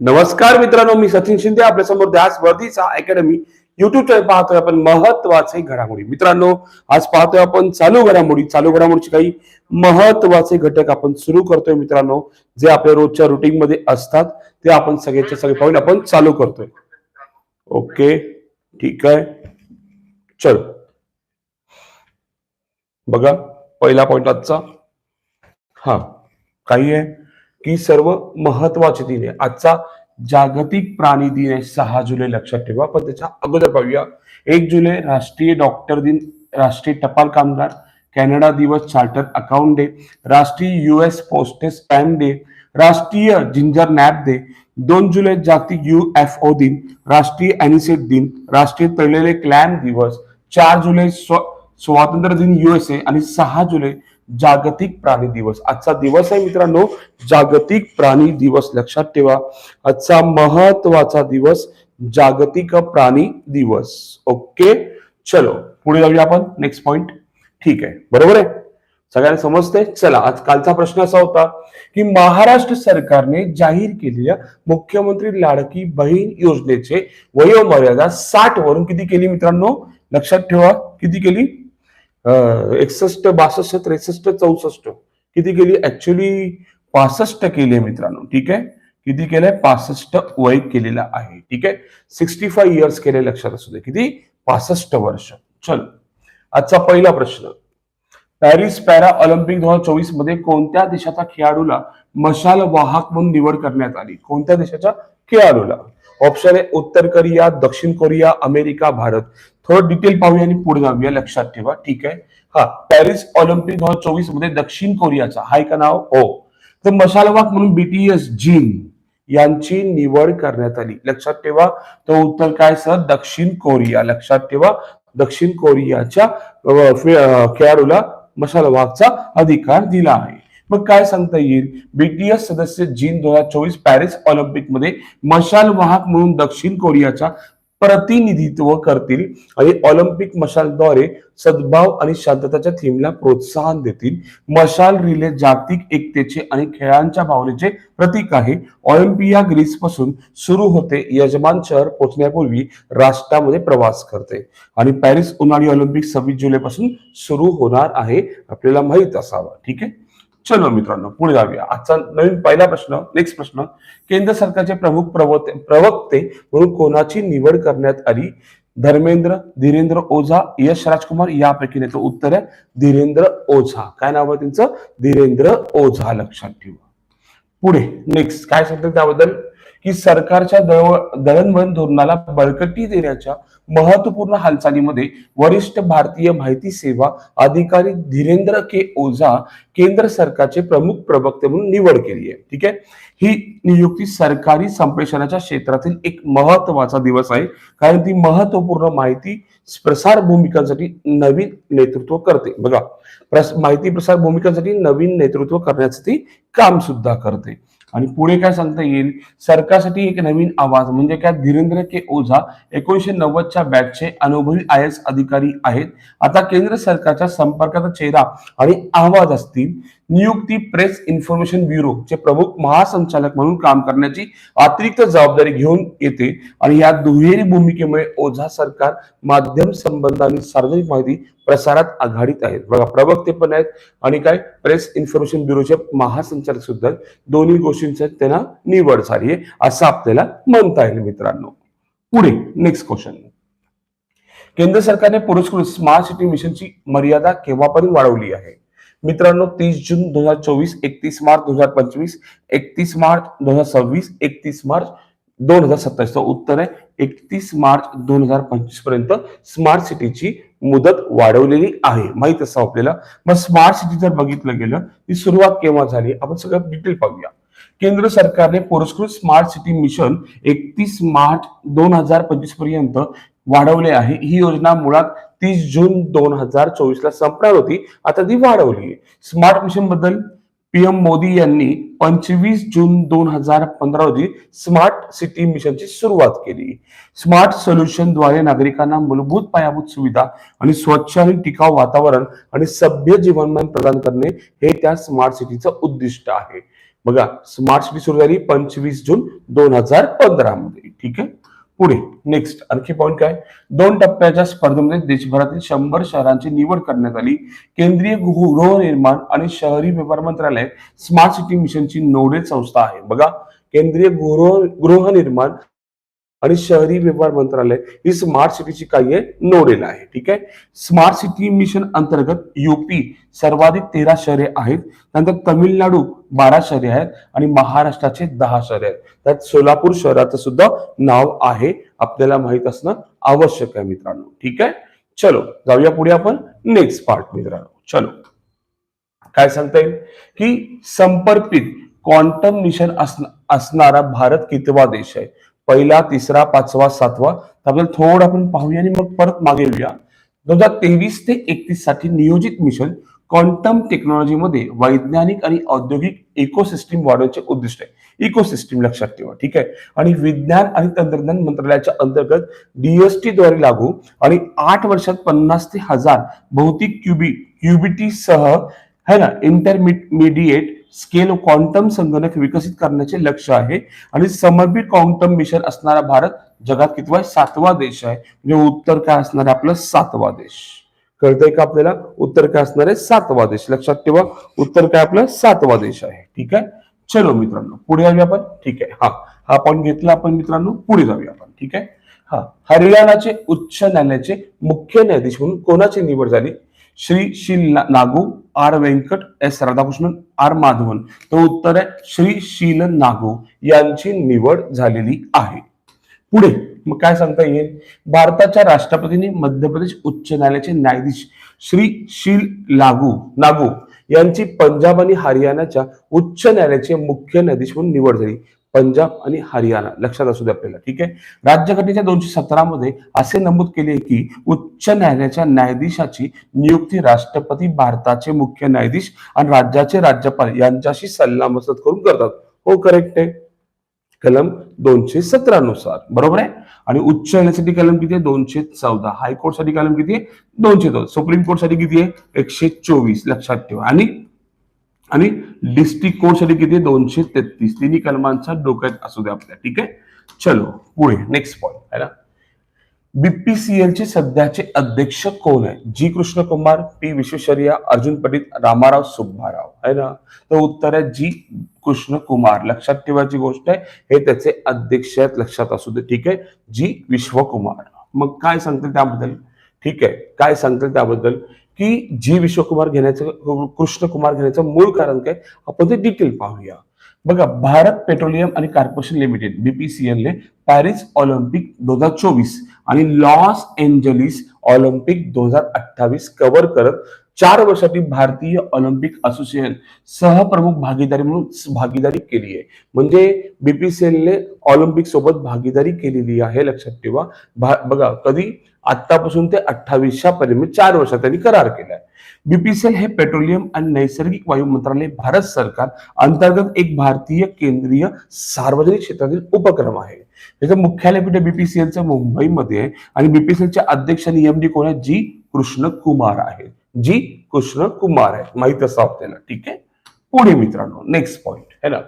नमस्कार मित्रांनो मी सचिन शिंदे. आपल्यासमोर ध्यास वर्धीचा अकॅडमी युट्यूब चॅनल पाहतोय आपण महत्त्वाचे घडामोडी. मित्रांनो आज पाहतोय आपण चालू घडामोडी. चालू घडामोडीचे काही महत्त्वाचे घटक आपण सुरू करतोय मित्रांनो जे आपल्या रोजच्या रुटीन मध्ये असतात ते आपण सगळ्याचे सगळे पाहून आपण चालू करतोय. ओके ठीक आहे. चल. बघा पहिला पॉइंट आजचा. हा काही आहे? की सर्व महत्वाची दिन आहे आजचा जागतिक प्राणी दिन आहे सहा जुलै लक्षात ठेवा. पण त्याच्या अगोदर पाहूया. एक जुलै राष्ट्रीय डॉक्टर दिन राष्ट्रीय टपाल कामगार कॅनडा दिवस चार्टर अकाउंट डे राष्ट्रीय युएस पोस्टेज स्टॅम्प डे राष्ट्रीय जिंजर नॅप डे दोन जुलै जागतिक यू एफ ओ दिन राष्ट्रीय अॅनिसेट दिन राष्ट्रीय तळलेले क्लॅम दिवस चार जुलै स्व स्वातंत्र्य दिन युएसए आणि सहा जुलै जागतिक प्राणी दिवस. आजचा दिवस आहे मित्रांनो जागतिक प्राणी दिवस. लक्षात ठेवा आजचा महत्त्वाचा दिवस जागतिक प्राणी दिवस. ओके? चलो पुढे जाऊया आपण. नेक्स्ट पॉइंट ठीक आहे. बरोबर आहे? सगळ्यांना समजते चला आज कालचा प्रश्न असा होता की महाराष्ट्र सरकारने जाहीर केलेल्या मुख्यमंत्री लाडकी बहीण योजनेचे वयोमर्यादा साठ वरून किती केली मित्रांनो? लक्षात ठेवा किती केली? एकसष्ट बासष्ट त्रेसष्ट चौसष्ट. किती केली? ऍक्च्युली पासष्ट केली आहे मित्रांनो. ठीक आहे? किती केलंय? पासष्ट वय केलेलं आहे. ठीक आहे? सिक्स्टी फाय इयर्स केले लक्षात असू दे. किती? पासष्ट वर्ष. चल. आजचा पहिला प्रश्न. पॅरिस पॅरा ऑलिम्पिक दोन हजार चोवीसमध्ये कोणत्या देशाच्या खेळाडूला मशाल वाहक म्हणून निवड करण्यात आली? कोणत्या देशाच्या खेळाडूला? ऑप्शन आहे उत्तर कोरिया दक्षिण कोरिया अमेरिका भारत. थोडं डिटेल पाहूया आणि पुढे जाऊया. लक्षात ठेवा. ठीक आहे? हा पॅरिस ऑलिम्पिक दोन हजार चोवीसमध्ये दक्षिण कोरियाचा हाय का नाव हो तर मशालवाक म्हणून बीटीएस जीन यांची निवड करण्यात आली. लक्षात ठेवा. तो उत्तर काय सर? दक्षिण कोरिया. लक्षात ठेवा. दक्षिण कोरियाच्या खेळाडूला मशालवाकचा अधिकार दिला आहे. मग काय सांगता येईल? बीटीएस सदस्य जीन दोन हजार चोवीस पॅरिस ऑलिम्पिकमध्ये मशाल वाहक म्हणून दक्षिण कोरियाचा प्रतिनिधित्व करतील आणि ऑलिम्पिक मशालद्वारे सद्भाव आणि शांतताच्या थीमला प्रोत्साहन देतील. मशाल रिले जागतिक एकतेचे आणि खेळांच्या भावनेचे प्रतीक आहे. ऑलिम्पिया ग्रीसपासून सुरू होते. यजमान शहर पोहोचण्यापूर्वी राष्ट्रामध्ये प्रवास करते. आणि पॅरिस उन्हाळी ऑलिम्पिक सव्वीस जुलै पासून सुरू होणार आहे. आपल्याला माहीत असावं. ठीक आहे? चलो मित्रांनो पुढे जाऊया. आजचा नवीन पहिला प्रश्न नेक्स्ट प्रश्न केंद्र सरकारचे प्रमुख प्रवक्ते प्रवक्ते म्हणून कोणाची निवड करण्यात आली? धर्मेंद्र धीरेंद्र ओझा यश राजकुमार यापैकी नाही उत्तर आहे धीरेंद्र ओझा. काय नाव आहे त्यांचं? धीरेंद्र ओझा. लक्षात ठेवा. पुढे नेक्स्ट काय सांगतात त्याबद्दल? की सरकारच्या दळ- दळणवळण धोरणाला बळकटी देण्याच्या महत्त्वपूर्ण हालचालीमध्ये वरिष्ठ भारतीय माहिती सेवा अधिकारी धीरेंद्र के ओझा केंद्र सरकारचे प्रमुख प्रवक्ते म्हणून निवड केली आहे. ठीक आहे? ही नियुक्ती सरकारी संप्रेषणाच्या क्षेत्रातील एक महत्त्वाचा दिवस आहे. कारण ती महत्त्वपूर्ण माहिती प्रसार भूमिकांसाठी नवीन नेतृत्व करते. बघा प्रस माहिती प्रसार भूमिकांसाठी नवीन नेतृत्व करण्याचं ती काम सुद्धा करते. आणि पुढे काय सांगता येईल? सरकारसाठी एक नवीन आवाज म्हणजे काय? धीरेंद्र के ओझा एकोणीशे नव्वदच्या बॅचचे अनुभवी आय एस अधिकारी आहेत. आता केंद्र सरकारच्या संपर्काचा चेहरा आणि आवाज असतील नियुक्ती प्रेस इन्फॉर्मेशन ब्युरो चे प्रमुख महासंचालक म्हणून काम करण्याची अतिरिक्त जबाबदारी घेऊन येते. आणि या दुहेरी भूमिकेमुळे ओझा सरकार माध्यम संबंध आणि सार्वजनिक माहिती प्रसारात आघाडीत आहेत बघा प्रवक्ते पण आहेत आणि काय प्रेस इन्फॉर्मेशन ब्युरोचे महासंचालक सुद्धा दोन्ही गोष्टींचं त्यांना निवड झाली आहे असं आपल्याला म्हणता येईल मित्रांनो. पुढे नेक्स्ट क्वेश्चन केंद्र सरकारने पुरस्कृत स्मार्ट सिटी मिशनची मर्यादा केव्हापर्यंत वाढवली आहे? मित्रांनो तीस जून दोन हजार चोवीस एकतीस मार्च दोन हजार पंचवीस एकतीस मार्च दोन हजार सव्वीस एकतीस मार्च दोन हजार सत्तावीस. उत्तर आहे एकतीस मार्च दोन हजार पंचवीसपर्यंत स्मार्ट सिटीची मुदत वाढवलेली आहे. माहीत असं आपल्याला. मग स्मार्ट सिटी जर बघितलं गेलं ती सुरुवात केव्हा झाली? आपण सगळं डिटेल पाहूया. केंद्र सरकारने पुरस्कृत स्मार्ट सिटी मिशन एकतीस मार्च दोन हजार पंचवीसपर्यंत वाढवले आहे. ही योजना मुळात तीस जून दोन हजार चोवीस ला संपणार होती. आता ती वाढवली आहे. स्मार्ट मिशनबद्दल पीएम मोदी यांनी पंचवीस जून दोन हजार पंधरा रोजी स्मार्ट सिटी मिशनची सुरुवात केली. स्मार्ट सोल्युशनद्वारे नागरिकांना मूलभूत पायाभूत सुविधा आणि स्वच्छ आणि टिकाऊ वातावरण आणि सभ्य जीवनमान प्रदान करणे हे त्या स्मार्ट सिटीचं उद्दिष्ट आहे. बघा स्मार्ट सिटी सुरू झाली पंचवीस जून दोन हजार पंधरा मध्ये ठीक आहे? पुढे नेक्स्ट आणखी पॉईंट काय? दोन टप्प्याच्या स्पर्धेमध्ये देशभरातील शंभर शहरांची निवड करण्यात आली. केंद्रीय गृहनिर्माण आणि शहरी व्यवहार मंत्रालय स्मार्ट सिटी मिशनची नोडल संस्था आहे. बघा केंद्रीय गृह गृहनिर्माण आणि शहरी व्यवहार मंत्रालय ही स्मार्ट सिटीची काही आहे नोडेल आहे. ठीक आहे? स्मार्ट सिटी मिशन अंतर्गत युपी सर्वाधिक तेरा शहरे आहेत. त्यानंतर तमिळनाडू बारा शहरे आहेत आणि महाराष्ट्राचे दहा शहरे आहेत. त्यात सोलापूर शहराचं सुद्धा नाव आहे. आपल्याला माहीत असणं आवश्यक आहे मित्रांनो. ठीक आहे? चलो जाऊया पुढे आपण नेक्स्ट पार्ट मित्रांनो. चलो. काय सांगता येईल? की संपर्कित क्वांटम मिशन असणारा भारत कितवा देश आहे? पहिला तिसरा पाचवा सातवा. त्याबद्दल थोडं आपण पाहूया आणि मग परत मागे येऊया. दोन हजार तेवीस ते एकतीससाठी नियोजित मिशन क्वांटम टेक्नॉलॉजीमध्ये वैज्ञानिक आणि औद्योगिक इकोसिस्टीम वाढवण्याचे उद्दिष्ट आहे. इकोसिस्टीम लक्षात ठेवा ठीक आहे? आणि विज्ञान आणि तंत्रज्ञान मंत्रालयाच्या अंतर्गत डीएसटी द्वारे लागू आणि आठ वर्षात पन्नास ते हजार भौतिक क्युबी क्युबिटी सह है ना इंटरमिडिएट स्केल क्वांटम संगणक विकसित करण्याचे लक्ष आहे. आणि समर्पित क्वांटम मिशन असणारा भारत जगात कितवा आहे? सातवा देश आहे. म्हणजे उत्तर काय असणार आहे? आपलं सातवा देश. कळतंय का आपल्याला? उत्तर काय असणार आहे? सातवा देश. लक्षात ठेवा उत्तर काय आपलं? सातवा देश आहे. ठीक आहे? चलो मित्रांनो पुढे जाऊया आपण. ठीक आहे. हा हा पॉईंट घेतला आपण मित्रांनो. पुढे जाऊया आपण. ठीक आहे? हा हरियाणाचे उच्च न्यायालयाचे मुख्य न्यायाधीश म्हणून कोणाची निवड झाली? श्री शील ना- Nagu R Venkat S Radhakrishnan R Madhavan तर उत्तर आहे श्री शील नागू यांची निवड झालेली आहे. पुढे मग काय सांगता येईल? भारताच्या राष्ट्रपतींनी मध्य प्रदेश उच्च न्यायालयाचे न्यायाधीश श्री शील लागू नागू यांची पंजाब आणि हरियाणाच्या उच्च न्यायालयाचे मुख्य न्यायाधीश म्हणून निवड झाली. पंजाब आणि हरियाणा. लक्षात असू दे आपल्याला ठीक आहे? राज्यघटनेच्या दोनशे सतरा मध्ये असे नमूद केले की उच्च न्यायालयाच्या न्यायाधीशाची नियुक्ती राष्ट्रपती भारताचे मुख्य न्यायाधीश आणि राज्याचे राज्यपाल यांच्याशी सल्लामसलत करून करतात. हो करेक्ट आहे. कलम दोनशे सतरा नुसार बरोबर आहे? आणि उच्च न्यायालयासाठी कलम किती आहे? दोनशे चौदा. हायकोर्टसाठी कलम किती आहे? दोनशे चौदा. सुप्रीम कोर्टसाठी किती आहे? एकशे चोवीस. लक्षात ठेवा. आणि आणि डिस्ट्रिक्ट कोर्टसाठी किती? दोनशे तेहतीस. तिन्ही कलमांचा डोक्यात असू दे आपल्या. ठीक आहे? चलो पुढे. नेक्स्ट पॉईंट आहे ना? बीपीसीएल चे सध्याचे अध्यक्ष कोण आहे? G Krishna Kumar P Visvesvaraya Arjun Pandit Ramarao Subbarao. है ना? तर उत्तर आहे जी कृष्णकुमार. लक्षात ठेवायची गोष्ट आहे. हे त्याचे अध्यक्ष आहेत. लक्षात असू दे. ठीक आहे? जी विश्वकुमार. मग काय सांगतील त्याबद्दल? ठीक आहे. काय सांगतील त्याबद्दल? की जी विश्वकुमार घेण्याचं कृष्णकुमार घेण्याचं मूळ कारण काय? आपण ते डिटेल पाहूया. बघा भारत पेट्रोलियम आणि कॉर्पोरेशन लिमिटेड बीपीसीएलने पॅरिस ऑलिम्पिक दोन हजार चोवीस आणि लॉस एंजलिस ऑलिम्पिक दोन हजार अठ्ठावीस कव्हर करत चार वर्षातील भारतीय ऑलिम्पिक असोसिएशन सहप्रमुख भागीदारी म्हणून भागीदारी केली आहे. म्हणजे बीपीसीएल ने ऑलिम्पिक सोबत भागीदारी केलेली आहे लक्षात ठेवा. बघा कधी? आतापासून ते अठ्ठावीसच्या पर्यंत चार वर्षात त्यांनी करार केलाय. बीपीसीएल हे पेट्रोलियम आणि नैसर्गिक वायू मंत्रालय भारत सरकार अंतर्गत एक भारतीय केंद्रीय सार्वजनिक क्षेत्रातील उपक्रम आहे. त्याचं मुख्यालय पीठ बीपीसीएलचं मुंबईमध्ये आहे. आणि बीपीसीएलच्या अध्यक्ष आणि एमडी कोण आहे? जी कृष्ण कुमार आहेत. जी कृष्ण कुमार आहे माहीत असं आपल्याला. ठीक आहे? पुढे मित्रांनो नेक्स्ट पॉइंट है ना?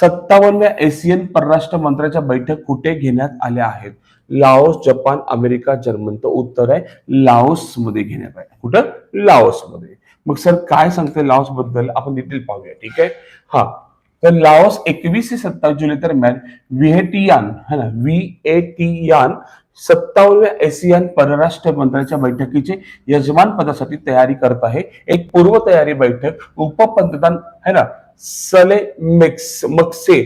सत्तावन्नव्या एशियन परराष्ट्र मंत्र्याच्या बैठक कुठे घेण्यात आल्या आहेत? Laos Japan America German. तर उत्तर आहे लाओसमध्ये घेण्यात आहे कुठं? लाओसमध्ये मग सर काय सांगते लाओसबद्दल आपण डिटेल पाहूया. ठीक आहे? हा. तर लाओस एकवीस ते सत्तावीस जुलै दरम्यान व्हिएटियान है ना व्हिएटियान सत्तावन्या एसियान परराष्ट्र मंत्र्यांच्या बैठकीचे यजमान पदासाठी तयारी करत आहे. एक पूर्वतयारी बैठक उपपंतप्रधान है ना सले मेक्स मक्से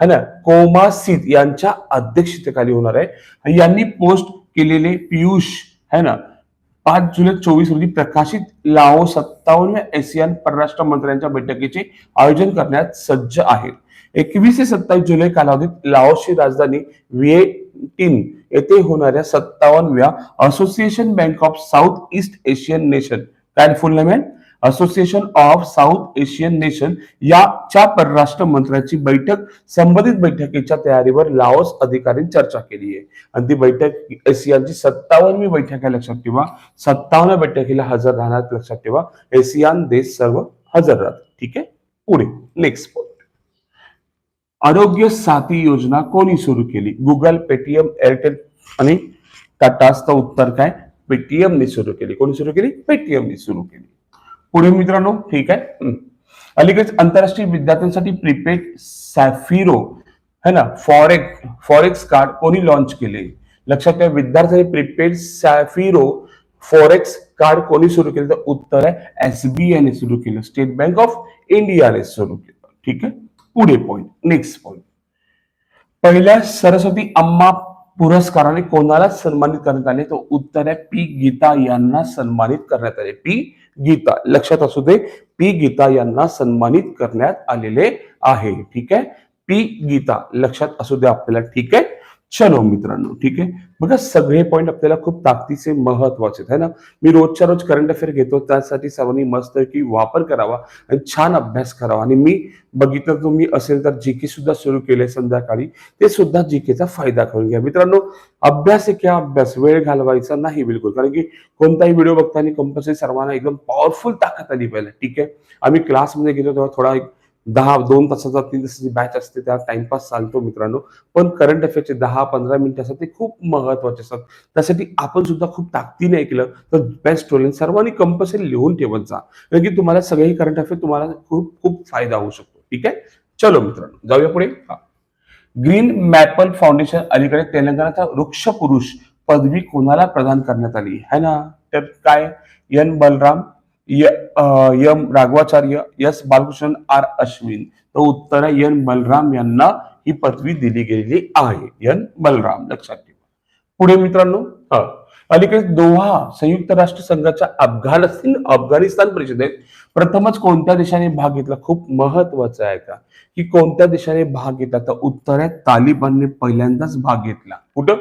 है ना कोमासित यांच्या अध्यक्षतेखाली होणार आहे. यांनी पोस्ट केलेले पियुष है ना पाच जुलै चोवीस रोजी प्रकाशित लाओ सत्तावन्नव्या एशियन परराष्ट्र मंत्र्यांच्या बैठकीचे आयोजन करण्यात सज्ज आहे एकवीस ते सत्तावीस जुलै कालावधीत लाओसची राजधानी व्हिएटिन येथे होणाऱ्या सत्तावन्नव्या association bank of south east Asian nation काय फुल नेम आहे? Association of south Asian nation याच्या परराष्ट्र मंत्र्यांची बैठक संबंधित बैठकीच्या तयारीवर लाओस अधिकाऱ्यांनी चर्चा केली आहे. आणि ती बैठक एशियानची सत्तावन्नवी बैठक आहे लक्षात ठेवा. सत्तावन्न बैठकीला हजर राहणार लक्षात ठेवा. एशियान देश सर्व हजर राहतात. ठीक आहे? पुढे नेक्स्ट पॉईंट आरोग्य साथी योजना कोणी सुरू केली? गुगल पेटीएम एअरटेल आणि टाटाचं उत्तर काय? पेटीएमने सुरू केली. कोणी सुरू केली? पेटीएमने सुरू केली. पुढे मित्रांनो ठीक आहे. अलीकडेच आंतरराष्ट्रीय विद्यार्थ्यांसाठी प्रीपेड सॅफिरो है ना? फॉरेक्स फॉरेक्स कार्ड कोणी लॉन्च केले? लक्षात ठेवा विद्यार्थ्यांनी प्रीपेड सॅफिरो फॉरेक्स कार्ड कोणी सुरू केलं? तर उत्तर आहे एसबीआय ने सुरू केलं. स्टेट बँक ऑफ इंडियाने सुरू केलं. ठीक आहे? पुढे पॉइंट नेक्स्ट पॉइंट पहिल्या सरस्वती अम्मा पुरस्काराने कोणाला सन्मानित करण्यात आले? तर उत्तर आहे पी. गीता यांना सन्मानित करण्यात आले. पी. गीता. लक्षात असू दे पी गीता यांना सन्मानित करण्यात आलेले आहे. ठीक आहे? पी गीता. लक्षात असू दे आपल्याला. ठीक आहे? चलो मित्रांनो ठीक आहे? बघा सगळे पॉईंट आपल्याला खूप ताकदीचे महत्त्वाचे आहेत है ना? मी रोजच्या रोज करंट अफेअर घेतो त्यासाठी सर्वांनी मस्त की वापर करावा आणि छान अभ्यास करावा. आणि मी बघितलं तुम्ही असेल तर जीके सुद्धा सुरू केले संध्याकाळी. ते सुद्धा जीकेचा फायदा करून घ्या. मित्रांनो अभ्यास आहे क्या अभ्यास. वेळ घालवायचा नाही बिलकुल. कारण की कोणताही व्हिडिओ बघताना कंपल्सरी सर्वांना एकदम पॉवरफुल ताकद आली पाहिजे. ठीक आहे? आम्ही क्लासमध्ये गेलो तेव्हा थोडा एक दहा दोन तासाचा तीन तासाची बॅच असते त्या टाइमपास चालतो मित्रांनो. पण करंट अफेअरचे दहा पंधरा मिनिटं असतात ते खूप महत्त्वाचे असतात. त्यासाठी आपण सुद्धा खूप ताकदीने ऐकलं तर बेस्ट ट्रोलिंग सर्वांनी कंपल्सरी लिहून ठेवत जा. कारण की तुम्हाला सगळेही करंट अफेअर तुम्हाला खूप खूप फायदा होऊ शकतो. ठीक आहे? चलो मित्रांनो जाऊया पुढे. ग्रीन मॅपल फाउंडेशन अलीकडे तेलंगणाचा वृक्ष पुरुष पदवी कोणाला प्रदान करण्यात आली? है ना? तर काय? N Balaram M Raghavacharya S Balakrishna R Ashwin. तर उत्तर आहे एन बलराम यांना ही पदवी दिली गेलेली आहे. एन बलराम लक्षात ठेवा. पुढे मित्रांनो अलीकडे दोहा संयुक्त राष्ट्र संघाच्या अफगाणिस्तान अफगाणिस्तान परिषदेत प्रथमच कोणत्या देशाने भाग घेतला? खूप महत्वाचं आहे का? की कोणत्या देशाने भाग घेतला? तर उत्तर आहे तालिबानने पहिल्यांदाच भाग घेतला. कुठं?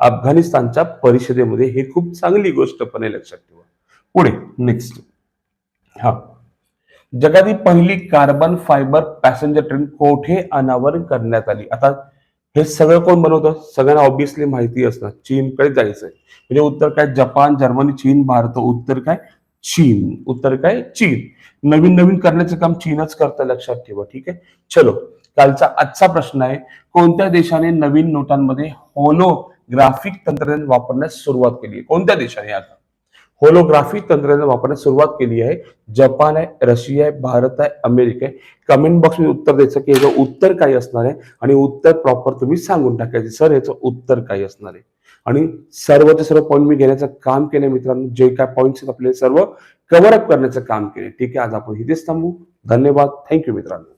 अफगाणिस्तानच्या परिषदेमध्ये. हे खूप चांगली गोष्ट पण आहे लक्षात ठेवा. पुढे नेक्स्ट हा. जगातील पहिली कार्बन फायबर पॅसेंजर ट्रेन कोठे अनावरण करण्यात आली? आता हे सगळं कोण बनवतं? सगळ्यांना ऑब्विसली माहिती असणार. चीनकडे जायचंय. म्हणजे उत्तर काय? जपान जर्मनी चीन भारत. उत्तर काय? चीन. उत्तर काय? चीन. नवीन नवीन करण्याचं काम चीनच करतं लक्षात ठेवा. ठीक आहे? चलो. कालचा आजचा प्रश्न आहे कोणत्या देशाने नवीन नोटांमध्ये होलोग्राफिक तंत्रज्ञान वापरण्यास सुरुवात केली? कोणत्या देशाने आता? होलोग्राफी तंत्रज्ञान वापरण्यास सुरुवात केली आहे. जपान आहे रशिया आहे भारत आहे अमेरिका आहे. कमेंट बॉक्समध्ये उत्तर द्यायचं की याचं उत्तर काय असणार आहे? आणि उत्तर प्रॉपर तुम्ही सांगून टाकायचे. सर याचं उत्तर काय असणार आहे? आणि सर्वचे सर्व पॉईंट मी घेण्याचं काम केलं मित्रांनो. जे काय पॉईंट्स आहेत आपले सर्व कव्हर अप करण्याचं काम केले ठीक आहे आज आपण इथेच थांबू. धन्यवाद. थँक्यू मित्रांनो.